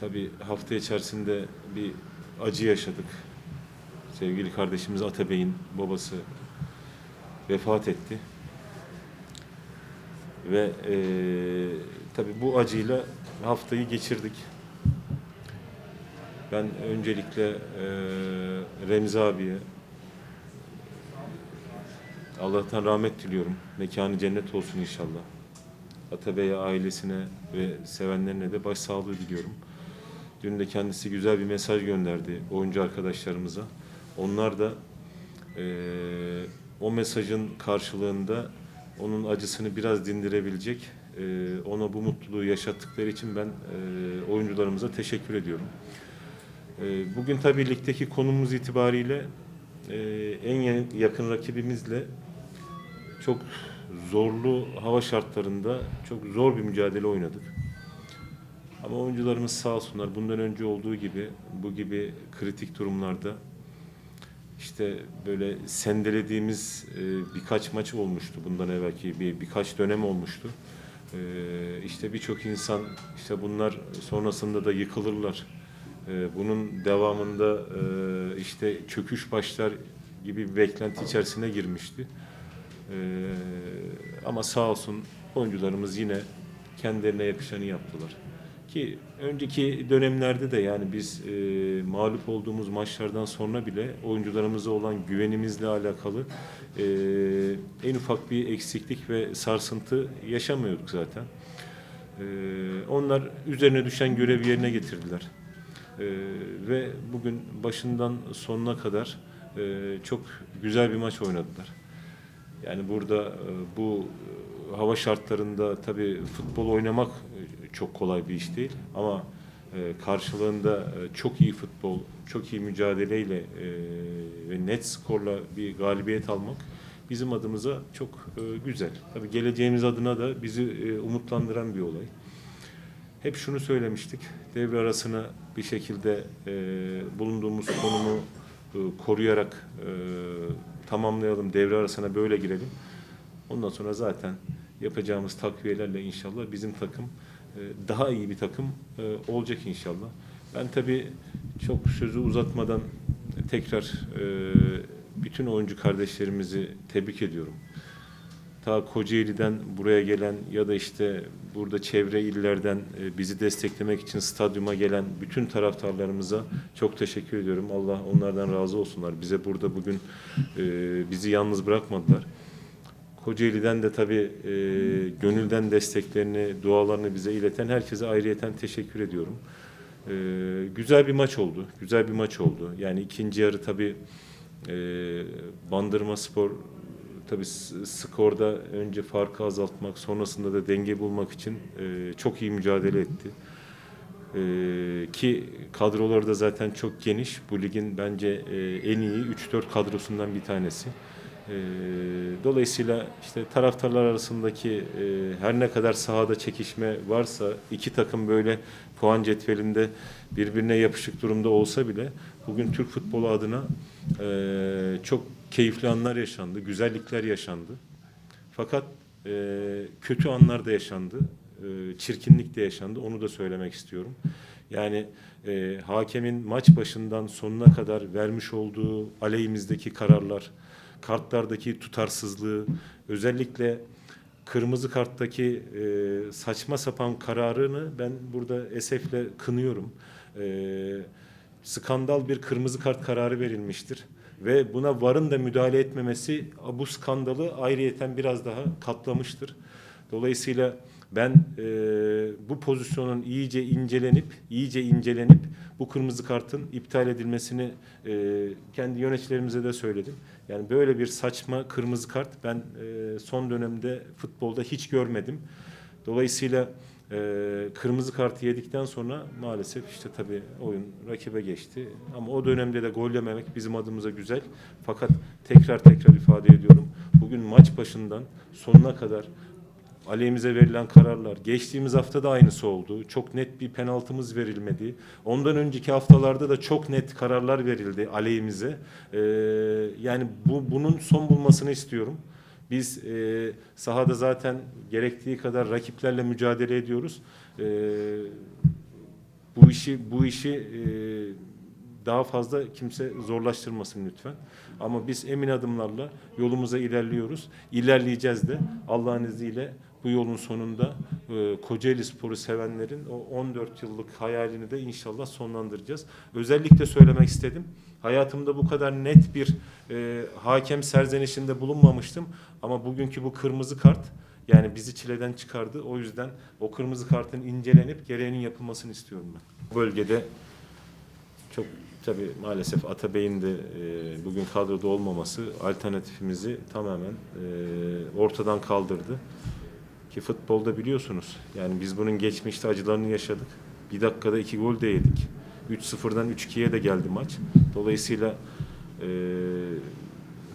tabii hafta içerisinde bir acı yaşadık. Sevgili kardeşimiz Atabey'in babası vefat etti. Ve eee tabii bu acıyla haftayı geçirdik. Ben öncelikle eee Remzi abiye Allah'tan rahmet diliyorum. Mekanı cennet olsun inşallah. Atabey'e, ailesine ve sevenlerine de başsağlığı diliyorum. Dün de kendisi güzel bir mesaj gönderdi oyuncu arkadaşlarımıza. Onlar da eee, o mesajın karşılığında onun acısını biraz dindirebilecek, eee, ona bu mutluluğu yaşattıkları için ben eee, oyuncularımıza teşekkür ediyorum. Eee, bugün tabii ligdeki konumuz itibariyle eee, en ya- yakın rakibimizle çok zorlu hava şartlarında çok zor bir mücadele oynadık. Ama oyuncularımız sağ olsunlar bundan önce olduğu gibi bu gibi kritik durumlarda işte böyle sendelediğimiz e, birkaç maç olmuştu bundan evvelki bir birkaç dönem olmuştu. E, işte birçok insan işte bunlar sonrasında da yıkılırlar. E, bunun devamında e, işte çöküş başlar gibi bir beklenti içerisine girmişti. Ama sağ olsun oyuncularımız yine kendilerine yakışanı yaptılar. Ki önceki dönemlerde de yani biz e, mağlup olduğumuz maçlardan sonra bile oyuncularımıza olan güvenimizle alakalı e, en ufak bir eksiklik ve sarsıntı yaşamıyorduk zaten. E, onlar üzerine düşen görevi yerine getirdiler. E, ve bugün başından sonuna kadar e, çok güzel bir maç oynadılar. Yani burada e, bu e, hava şartlarında tabii futbol oynamak çok kolay bir iş değil ama e, karşılığında e, çok iyi futbol, çok iyi mücadeleyle e, ve net skorla bir galibiyet almak bizim adımıza çok güzel. Tabii geleceğimiz adına da bizi umutlandıran bir olay. Hep şunu söylemiştik. Devre arasına bir şekilde bulunduğumuz konumu koruyarak tamamlayalım. Devre arasına böyle girelim. Ondan sonra zaten yapacağımız takviyelerle inşallah bizim takım daha iyi bir takım e, olacak inşallah. Ben tabii çok sözü uzatmadan tekrar e, bütün oyuncu kardeşlerimizi tebrik ediyorum ta Kocaeli'den buraya gelen ya da işte burada çevre illerden e, bizi desteklemek için stadyuma gelen bütün taraftarlarımıza çok teşekkür ediyorum. Allah onlardan razı olsunlar. Bize burada bugün e, bizi yalnız bırakmadılar. Kocaeli'den de tabii e, gönülden desteklerini, dualarını bize ileten herkese ayrıyeten teşekkür ediyorum. E, güzel bir maç oldu. Güzel bir maç oldu. Yani ikinci yarı tabii e, Bandırma Spor tabii skorda önce farkı azaltmak, sonrasında da denge bulmak için e, çok iyi mücadele etti. E, ki kadroları da zaten çok geniş. Bu ligin bence e, en iyi 3-4 kadrosundan bir tanesi. E, dolayısıyla işte taraftarlar arasındaki e, her ne kadar sahada çekişme varsa iki takım böyle puan cetvelinde birbirine yapışık durumda olsa bile bugün Türk futbolu adına e, çok keyifli anlar yaşandı, güzellikler yaşandı. Fakat e, kötü anlar da yaşandı, e, çirkinlik de yaşandı. Onu da söylemek istiyorum. Yani e, hakemin maç başından sonuna kadar vermiş olduğu aleyhimizdeki kararlar, kartlardaki tutarsızlığı, özellikle kırmızı karttaki e, saçma sapan kararını ben burada esefle kınıyorum. E, skandal bir kırmızı kart kararı verilmiştir ve buna VAR'ın da müdahale etmemesi bu skandalı ayrıyeten biraz daha katlamıştır. Dolayısıyla ben e, bu pozisyonun iyice incelenip iyice incelenip bu kırmızı kartın iptal edilmesini e, kendi yöneticilerimize de söyledim. Yani böyle bir saçma kırmızı kart ben e, son dönemde futbolda hiç görmedim. Dolayısıyla e, kırmızı kartı yedikten sonra maalesef işte tabii oyun rakibe geçti. Ama o dönemde de gol yememek bizim adımıza güzel. Fakat tekrar tekrar ifade ediyorum. Bugün maç başından sonuna kadar aleyhimize verilen kararlar. Geçtiğimiz hafta da aynısı oldu. Çok net bir penaltımız verilmedi. Ondan önceki haftalarda da çok net kararlar verildi aleyhimize. Ee, yani bu bunun son bulmasını istiyorum. Biz e, sahada zaten gerektiği kadar rakiplerle mücadele ediyoruz. E, bu işi bu işi e, daha fazla kimse zorlaştırmasın lütfen. Ama biz emin adımlarla yolumuza ilerliyoruz. İlerleyeceğiz de Allah'ın izniyle bu yolun sonunda e, Kocaeli Spor'u sevenlerin o 14 yıllık hayalini de inşallah sonlandıracağız. Özellikle söylemek istedim. Hayatımda bu kadar net bir e, hakem serzenişinde bulunmamıştım. Ama bugünkü bu kırmızı kart yani bizi çileden çıkardı. O yüzden o kırmızı kartın incelenip gereğinin yapılmasını istiyorum ben. Bölgede çok tabii maalesef Atabey'in de e, bugün kadroda olmaması alternatifimizi tamamen e, ortadan kaldırdı. Ki futbolda biliyorsunuz yani biz bunun geçmişte acılarını yaşadık. Bir dakikada iki gol de yedik. 3-0'dan 3-2'ye de geldi maç. Dolayısıyla e,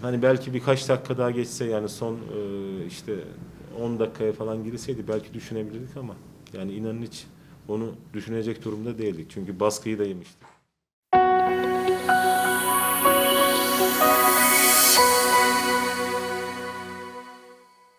hani belki birkaç dakika daha geçse yani son e, işte 10 dakikaya falan girseydi belki düşünebilirdik ama yani inanın hiç onu düşünecek durumda değildik. Çünkü baskıyı da yemiştik.